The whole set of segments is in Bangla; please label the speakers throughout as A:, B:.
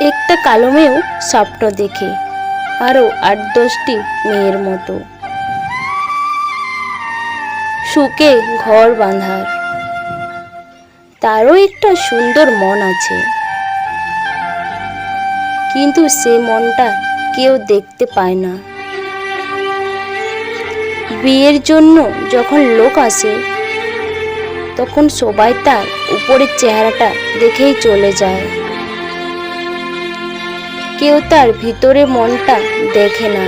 A: একটা কালো মেয়েও স্বপ্ন দেখে, আরও আট দশটি মেয়ের মতো। সুখে ঘর বাঁধার। তারও একটা সুন্দর মন আছে। কিন্তু সে মনটা কেউ দেখতে পায় না। বিয়ের জন্য যখন লোক আসে, তখন সবাই তার উপরের চেহারাটা দেখেই চলে যায়। কেউ তার ভিতরে মনটা দেখে না।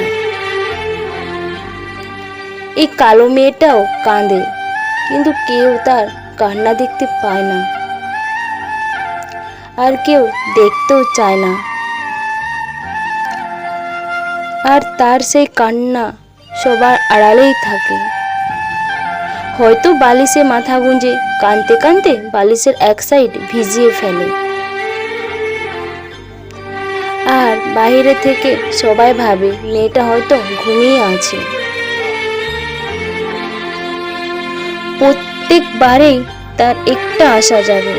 A: এই কালো মেয়েটাও কাঁদে, কিন্তু কেউ তার কান্না দেখতে পায় না। আর কেউ দেখতেও চায় না। আর তার সেই কান্না সবার আড়ালেই থাকে। হয়তো বালিশে মাথা গুঁজে কানতে কানতে বালিশের এক সাইড ভিজিয়ে ফেলে। আর বাইরে থেকে সবাই ভাবে মেয়েটা হয়তো ঘুমিয়ে আছে। প্রত্যেকবারেই তার একটা আশা যাবে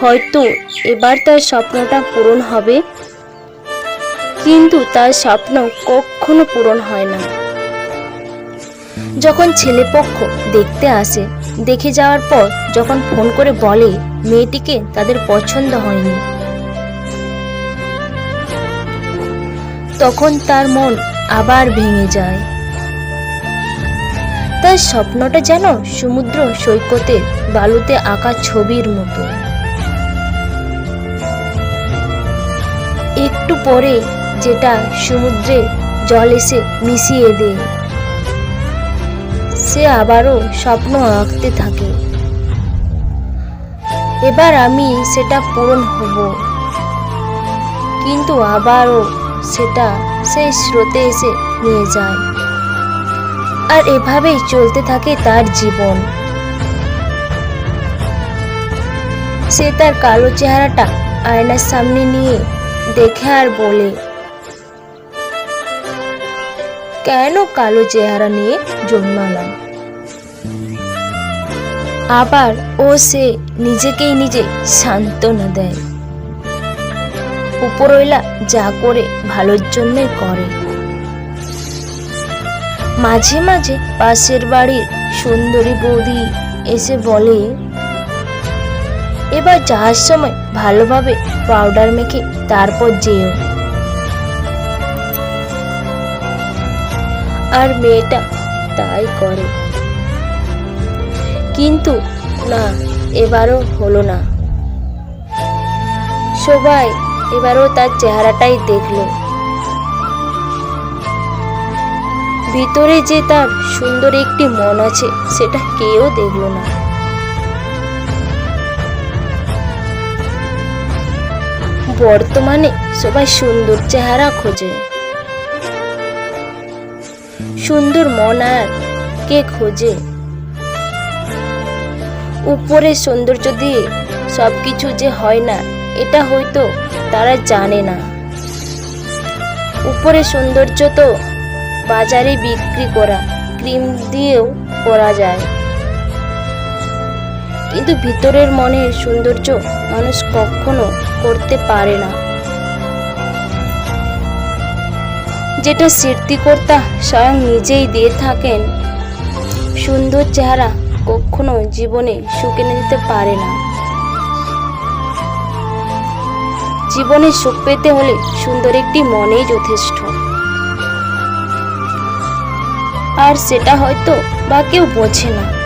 A: হয়তো এবার তার স্বপ্নটা পূরণ হবে, কিন্তু তার স্বপ্ন কখনো পূরণ হয় না। যখন ছেলেপক্ষ দেখতে আসে, দেখে যাওয়ার পর যখন ফোন করে বলে, মেয়েটিকে তাদের পছন্দ হয়নি। তখন তার মন আবার ভেঙে যায়। তার স্বপ্নটা যেন সমুদ্র সৈকতে বালুতে আঁকা ছবির মতো। একটু পরে যেটা সমুদ্রে জল এসে মিশিয়ে দেয়। সে আবারও স্বপ্ন আঁকতে থাকে। এবার আমি সেটা পূরণ হব। কিন্তু আবারও সেটা সেই স্রোতে এসে নিয়ে যায়। আর এভাবেই চলতে থাকে তার জীবন। সে তার কালো চেহারাটা আয়নার সামনে নিয়ে দেখে আর বলে, কেন কালো চেহারা নিয়ে জন্মালাম? আবার ও সে নিজেকেই নিজে সান্ত্বনা দেয়। উপরওয়ালা যা করে ভালোর জন্যই করে। মাঝে মাঝে পাশের বাড়ির সুন্দরী বৌদি এসে বলে, এবার যাওয়ার সময় ভালোভাবে পাউডার মেখে তারপর যেও। আর মেয়েটা তাই করে। কিন্তু না, এবারও হলো না। সবাই এবারও তার চেহারাটাই দেখল। ভিতরে যে তার সুন্দর একটি মন আছে, সেটা কেউ দেখল না। বর্তমানে সবাই সুন্দর চেহারা খোঁজে। সুন্দর মন আর কে খোঁজে? উপরে সৌন্দর্য দিয়ে সব কিছু যে হয় না, এটা হয়তো তারা জানে না। উপরে সৌন্দর্য তো বাজারে বিক্রি করা, ক্রিম দিয়েও করা যায়। কিন্তু ভিতরের মনের সৌন্দর্য মানুষ কখনো করতে পারে না। যেটা সৃষ্টিকর্তা স্বয়ং নিজেই দিয়ে থাকেন, সুন্দর চেহারা কখনো জীবনে এনে দিতে পারে না। জীবনে সুখ পেতে হলে সুন্দর একটি মনেই যথেষ্ট। আর সেটা হয়তো বা কেউ বোঝে না।